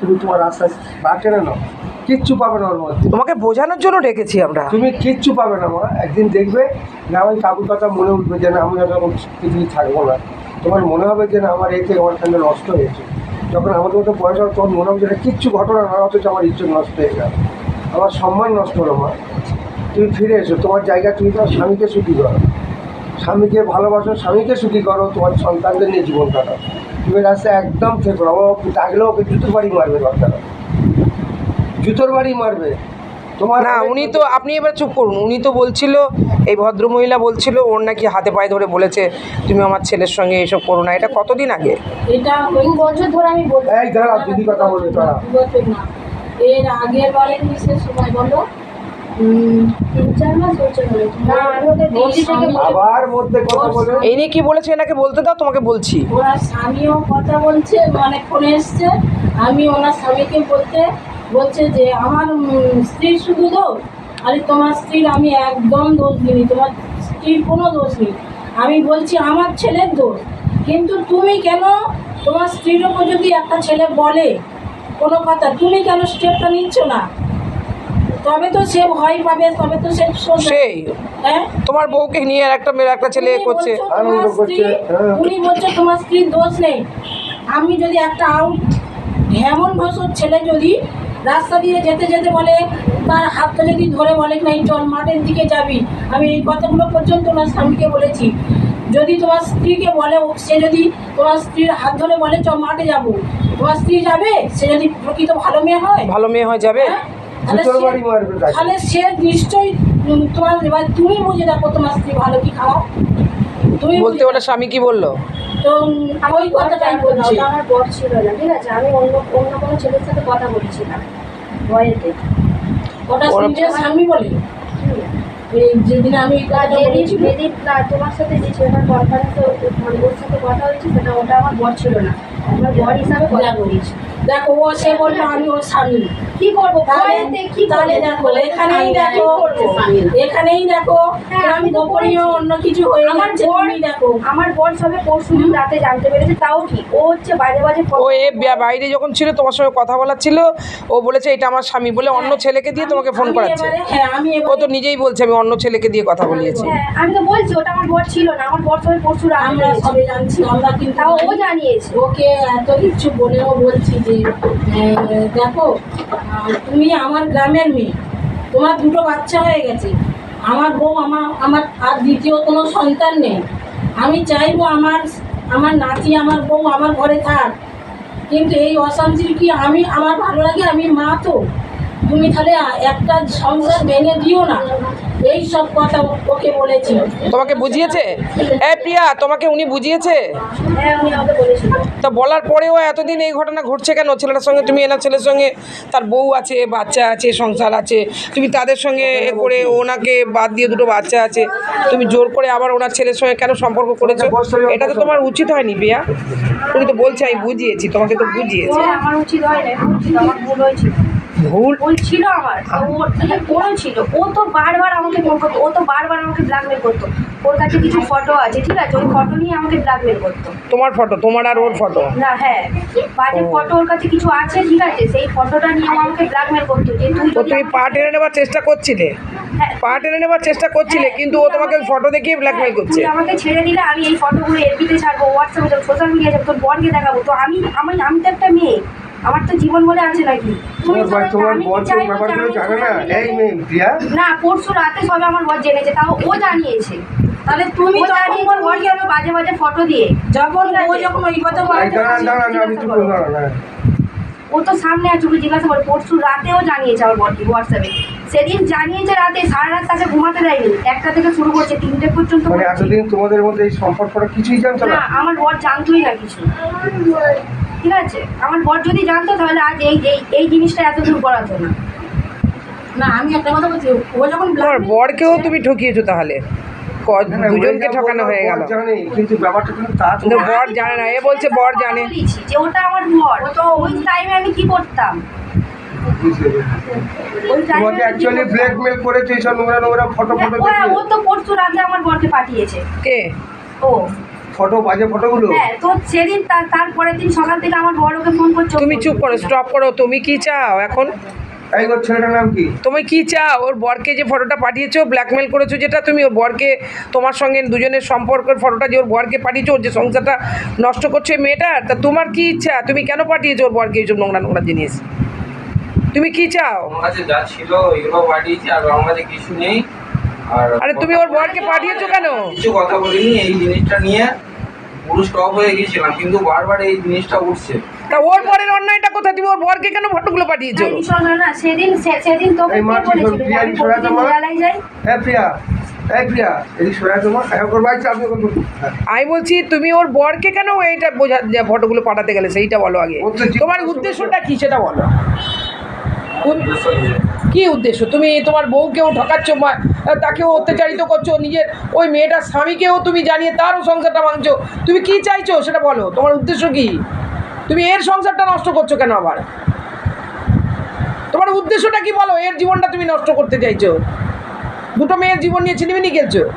তুমি তোমার রাস্তায় বা টেনে নাও। কিচ্ছু পাবে না ওর মধ্যে। তোমাকে বোঝানোর জন্য ডেকেছি আমরা। তুমি কিচ্ছু পাবে না মা। একদিন দেখবে না ওই কাকুর কথা মনে উঠবে যে না আমি যখন পৃথিবী থাকব না। তোমার মনে হবে যে না আমার এতে আমার সঙ্গে নষ্ট হয়েছে। যখন আমাদের মতো বয়স হবে তখন মনে হবে যে কিচ্ছু ঘটনা না অথচ আমার ইজ্জত নষ্ট হয়ে গেল। আমার সম্মান নষ্ট হলো মা। তুমি ফিরে এসো। তোমার জায়গা তুমি তোমার স্বামীকে সুখী করো। স্বামীকে ভালোবাসো স্বামীকে সুখী করো তোমার সন্তানদের নিয়ে জীবন কাটাও। তুমি রাস্তায় একদম থেকো না ও ডাকলেও ওকে জুতোর বাড়ি মারবে বাচ্চারা জুতোর বাড়ি মারবে। তোমার না উনি তো আপনি এবার চুপ করুন। উনি তো বলছিল এই ভদ্রমহিলা বলছিল ওর নাকি হাতে পায়ে ধরে বলেছে তুমি আমার ছেলের সঙ্গে এসব করো না। এটা কতদিন আগে? এটা দু বছর ধরে আমি বলছি। এই দাঁড়া দিদি কথা বলবে এর আগের সময় বলো। উম, তিন চার মাস হচ্ছে বলে না আমি ওকে দিল্লি থেকে বলে- আবার মধ্যে কথা বলে। এই নিয়ে কি বলেছে এনাকে বলতে দাও তোমাকে বলছি। ওনার স্বামীও কথা বলছে মানে ফোনে এসছে। আমি ওনার স্বামীকে বলতে বলছে যে আমার উম, স্ত্রীর শুধু দোষ? আরে তোমার স্ত্রীর আমি একদম দোষ দিইনি তোমার স্ত্রীর কোনো দোষ নেই। আমি বলছি আমার ছেলের দোষ। কিন্তু তুমি কেন তোমার স্ত্রীর ওপর যদি একটা ছেলে বলে কোনো কথা তুমি কেন স্টেপটা নিচ্ছ না? তবে তো সে ভয় পাবে তবে তো সে সেই হ্যাঁ? তোমার বউকে নিয়ে আর একটা মেয়ে একটা ছেলে করছে। আনন্দ করছে, হ্যাঁ। উনি বলছে তোমার স্ত্রীর দোষ নেই। আমি যদি একটা আউট হেমন বছর ছেলে যদি রাস্তা দিয়ে যেতে যেতে বলে তার হাতটা যদি ধরে বলে নাই চল মাঠের দিকে যাবি। আমি এই কথাগুলো পর্যন্ত ওনার স্বামীকে বলেছি। যদি তোমার স্ত্রীকে বলে সে যদি তোমার স্ত্রীর হাত ধরে বলে চল মাঠে যাব। তোমার স্ত্রী যাবে? সে যদি প্রকৃত ভালো মেয়ে হয়? ভালো মেয়ে হয়ে যাবে? হ্যাঁ? তাহলে সে- নিশ্চয়ই তোমার এবার তুমি বুঝে দেখো তোমার স্ত্রী ভালো কি খারাপ। তুমি বলতে ওটা স্বামী কি বলল? তো ওই কথাটাই বলছি। আমার বর ছিল না ঠিক আছে? আমি অন্য অন্য কোনো ছেলের সাথে কথা বলছিলাম ভয়েতে ওটা নিজের স্বামী বলে? এই যেদিন আমি যেদিন তোমার সাথে যে ছেলেটার কনফারেন্সে মানে ওর সাথে কথা হয়েছে সেটা ওটা আমার বর ছিল না। আমার বর হিসাবে কথা বলেছি। দেখো ও সে বলল আমি ওর স্বামী। কি করব? তাহলে? দেখো এখানেই দেখো এখানেই দেখো হ্যাঁ, আমি আমি গোপনীয় অন্য কিছু হয়ে আমার বর দেখো। আমার বর সবে পরশু রাতে জানতে পেরেছে তাও কি? ও হচ্ছে বাজে বাজে ও এ বাইরে যখন ছিল তোমার সঙ্গে কথা বলার ছিল ও বলেছে এটা আমার স্বামী বলে অন্য ছেলেকে দিয়ে তোমাকে ফোন করাচ্ছে। হ্যাঁ আমি ও তো নিজেই বলছে আমি অন্য ছেলেকে দিয়ে কথা বলিয়েছি। হ্যাঁ আমি তো বলছি ওটা আমার বর ছিল না আমার বর সবে পরশু রাতে আমরা সবে জানছি আমরা কিন্তু তাও ও জানিয়েছে। ওকে এত কিছু বলেও বলছি যে দেখো তুমি আমার গ্রামের মেয়ে, তোমার দুটো বাচ্চা হয়ে গেছে। আমার বউ, আমার আমার, আর দ্বিতীয় কোনো সন্তান নেই। আমি চাইব আমার আমার নাতি, আমার বউ আমার ঘরে থাক। কিন্তু এই অশান্তির কি আমি, আমার ভালো লাগে? আমি মা তো। তুমি তাহলে একটা সংসার মেনে দিও না। এই সব কথা ওকে বলেছি। তোমাকে বুঝিয়েছে? এ প্রিয়া তোমাকে উনি বুঝিয়েছে? হ্যাঁ উনি তা বলার পরেও এতদিন এই ঘটনা ঘটছে কেন? ছেলেটার সঙ্গে তুমি এনার ছেলের সঙ্গে তার বউ আছে বাচ্চা আছে সংসার আছে। তুমি তাদের সঙ্গে এ করে ওনাকে বাদ দিয়ে দুটো বাচ্চা আছে। তুমি জোর করে আবার ওনার ছেলের সঙ্গে কেন সম্পর্ক করেছ? এটা তো তোমার উচিত হয়নি প্রিয়া তুমি তো বলছে আমি বুঝিয়েছি তোমাকে তো বুঝিয়েছি। হ্যাঁ, আমার উচিত হয় না উচিত আমার ভুল হয়েছিল। ভুল ভুল ছিল আমার। ওর হ্যাঁ, ওরও ছিল। ও তো বারবার আমাকে ফোন করতো। ও তো বারবার আমাকে ব্ল্যাকমেল করতো। ওর কাছে কিছু ফটো আছে ঠিক আছে? ওই ফটো নিয়ে আমাকে ব্ল্যাকমেল করতো। তোমার ফটো তোমার আর ওর ফটো না হ্যাঁ। বাজে ফটো ওর কাছে কিছু আছে ঠিক আছে? সেই ফটোটা নিয়ে আমাকে ব্ল্যাকমেল করতো যে তুই তো তুমি পা টেনে নেবার চেষ্টা করছিলে? হ্যাঁ। পা টেনে নেবার চেষ্টা করছিলে কিন্তু ও তোমাকে ফটো দেখিয়ে ব্ল্যাকমেল করছে। আমাকে ছেড়ে দিলে আমি এই ফটোগুলো এফবিতে ছাড়বো হোয়াটসঅ্যাপে সোশ্যাল মিডিয়া যাব তোর বরকে দেখাবো। তো আমি আমি আমি তো একটা মেয়ে। আমার তো জীবন বলে আছে নাকি? না পরশু রাতে সবে আমার বর জেনেছে তাও ও জানিয়েছে। তাহলে তুমি তখন আমি বাজে বাজে ফটো দিয়ে। যখন ও যখন ওই কথা না ও তো সামনে আছে ওকে জিজ্ঞাসা করে পরশু রাতেও জানিয়েছে আমার বরকে হোয়াটসঅ্যাপে সেদিন জানিয়েছে রাতে সারা রাত তাকে ঘুমাতে দেয়নি। একটা থেকে শুরু করছে তিনটে পর্যন্ত মানে এতদিন তোমাদের মধ্যে এই সম্পর্কটা কিছুই জানতো না? না আমার বর জানতোই না কিছু। ঠিক আছে? আমার বর যদি জানতো তাহলে আজ এই এই এই জিনিসটা এত দূর করাতো না। না আমি একটা কথা বলছি ও যখন তোমার বরকেও তুমি ঠকিয়েছো তাহলে? দুজনকে ঠকানো হয়ে গেল। কিন্তু ব্যাপারটা কিন্তু তা তো বর জানে না এ বলছে বর জানে। যে ওটা আমার বর। তো ওই টাইমে আমি কি করতাম? ওই টাইমে তোমাকে অ্যাকচুয়ালি ব্ল্যাকমেল করেছে এইসব নোংরা নোংরা ফটো ফটো ও তো পরশু রাতে আমার বরকে পাঠিয়েছে। কে? ও। ফটো বাজে ফটোগুলো হ্যাঁ তো সেদিন তার তারপরের দিন সকাল থেকে আমার বড়কে ফোন করছে। তুমি চুপ করো স্টপ করো তুমি কি চাও এখন? এই ওর ছেলেটার নাম কি? তুমি কি চাও? ওর বরকে যে ফটোটা পাঠিয়েছো ব্ল্যাকমেল করেছ যেটা তুমি ওর বরকে তোমার সঙ্গে দুজনের সম্পর্কের ফটোটা যে ওর বরকে পাঠিয়েছো ওর যে সংসারটা নষ্ট করছে মেয়েটার তা তোমার কি ইচ্ছা? তুমি কেন পাঠিয়েছো ওর বরকে এইসব নোংরা নোংরা জিনিস? তুমি কি চাও? আমার কাছে যা ছিল এগুলো পাঠিয়েছি আর আমার কিছু নেই। আরে তুমি ওর বরকে পাঠিয়েছো কেন? কিছু কথা বলিনি এই জিনিসটা নিয়ে। পুরো স্টপ হয়ে গিয়েছিলাম কিন্তু বারবার এই জিনিসটা উঠছে। তা ওর বরের অন্যায়টা কোথায়? তুমি ওর বরকে কেন ফটোগুলো পাঠিয়েছো? শোনো, না সেদিন সেদিন হ্যাঁ প্রিয়া আমি বলছি তুমি ওর বরকে কেন এইটা বোঝা যে ফটোগুলো পাঠাতে গেলে সেইটা বলো আগে। তোমার উদ্দেশ্যটা কি সেটা বলো। কোন- কি উদ্দেশ্য? তুমি তোমার বউকেও ঠকাচ্ছ তাকেও অত্যাচারিত করছ, নিজের ওই মেয়েটার স্বামীকেও তুমি জানিয়ে তারও সংসারটা ভাঙছো। তুমি কি চাইছো সেটা বলো, তোমার উদ্দেশ্য কি? তুমি এর সংসারটা নষ্ট করছ কেন আবার? তোমার উদ্দেশ্যটা কি বলো, এর জীবনটা তুমি নষ্ট করতে চাইছো? দুটো মেয়ের জীবন নিয়ে ছিনিমিনি খেলছো?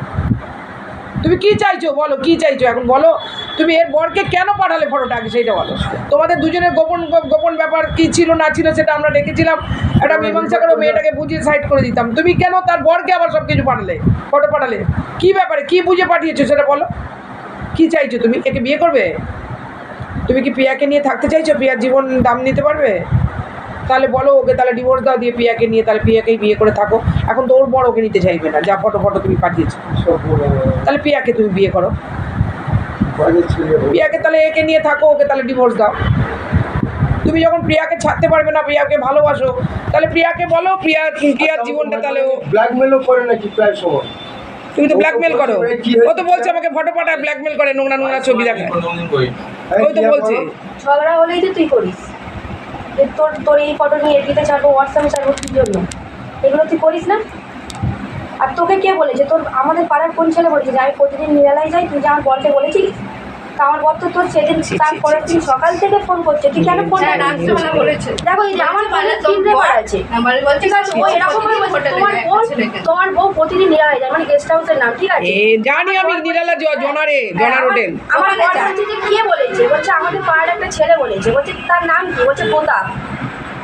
তুমি কি চাইছো বলো, কি চাইছো? এখন বলো তুমি এর বরকে কেন পাঠালে ফটোটা আগে সেইটা বলো। তোমাদের দুজনের গোপন গোপন ব্যাপার কি ছিল না ছিল সেটা আমরা দেখেছিলাম। একটা মীমাংসা করে মেয়েটাকে বুঝিয়ে সাইড করে দিতাম। তুমি কেন তার বরকে আবার সব কিছু পাঠালে? ফটো পাঠালে? কি ব্যাপারে? কি বুঝে পাঠিয়েছো সেটা বলো। কি চাইছো তুমি? একে বিয়ে করবে? তুমি কি প্রিয়াকে নিয়ে থাকতে চাইছো? প্রিয়ার জীবন দাম নিতে পারবে? তাহলে বলো ওকে তাহলে ডিভোর্স দাও দিয়ে প্রিয়াকে নিয়ে তাহলে প্রিয়াকেই বিয়ে করে থাকো। এখন তো ওর বড় ওকে নিতে চাইবে না। যা ফটো ফটো তুমি পাঠিয়েছো। তাহলে প্রিয়াকে তুমি বিয়ে করো। প্রিয়াকে তাহলে একে নিয়ে থাকো ওকে তাহলে ডিভোর্স দাও। তুমি যখন প্রিয়াকে ছাড়তে পারবে না প্রিয়াকে ভালোবাসো তাহলে প্রিয়াকে বলো প্রিয়া প্রিয়ার জীবনটা তাহলে ও ব্ল্যাকমেলও করে নাকি প্রায় সময়? তুমি তো ব্ল্যাকমেল করো। কি ও তো বলছে আমাকে ফটো পাঠায় ব্ল্যাকমেল করে নোংরা নোংরা ছবি দেখায় কোনোদিন করি এই ওই তো বলছে। বলো। ঝগড়া হলেই তো তুই করিস। তোর তোর এই ফটো নিয়ে এটিতে ছাড়বো হোয়াটসঅ্যাপে ছাড়বো কি জন্য? এগুলো তুই করিস না? আর তোকে কে বলেছে তোর আমাদের পাড়ার কোন ছেলে বলেছে যে আমি প্রতিদিন নিরালায় যাই তুই যে আমার বরকে বলেছিস? তা আমার বর তো তোর সেদিন তার পরের দিন সকাল থেকে ফোন করছে। তুই কেন ফোন হ্যাঁ। দেখো এই যে আমার ফোনে তোর তিন বর- রেকর্ড আছে। ঠিক আছে ও এরকম তোমার বউ তোমার বউ প্রতিদিন নিরালায় যায় মানে গেস্ট হাউসের নাম ঠিক আছে? জানি আমি নিরালা জ- জনারে হোটেল। আমার বর বলছে যে কে বলেছে? বলছে আমাদের পাড়ার একটা ছেলে বলেছে। বলছে তার নাম কি? বলছে প্রতাপ।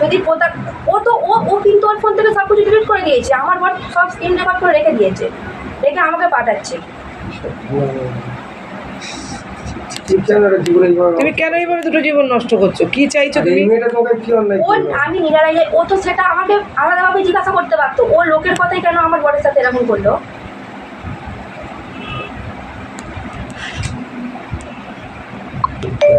যদি প্রতাপ ও তো ও ও কিন্তু ওর ফোন থেকে সব কিছু ডিলিট করে দিয়েছে। আমার বর সব স্ক্রিন রেকর্ড করে রেখে দিয়েছে। রেখে আমাকে পাঠাচ্ছে। তুমি কেন এইভাবে দুটো জীবন নষ্ট করছ? কি চাইছো তুমি? আমি নিরালায় যাই ও তো সেটা আমাকে আলাদাভাবে জিজ্ঞাসা করতে পারতো। ও লোকের কথাই কেন আমার বরের সাথে এরকম করল?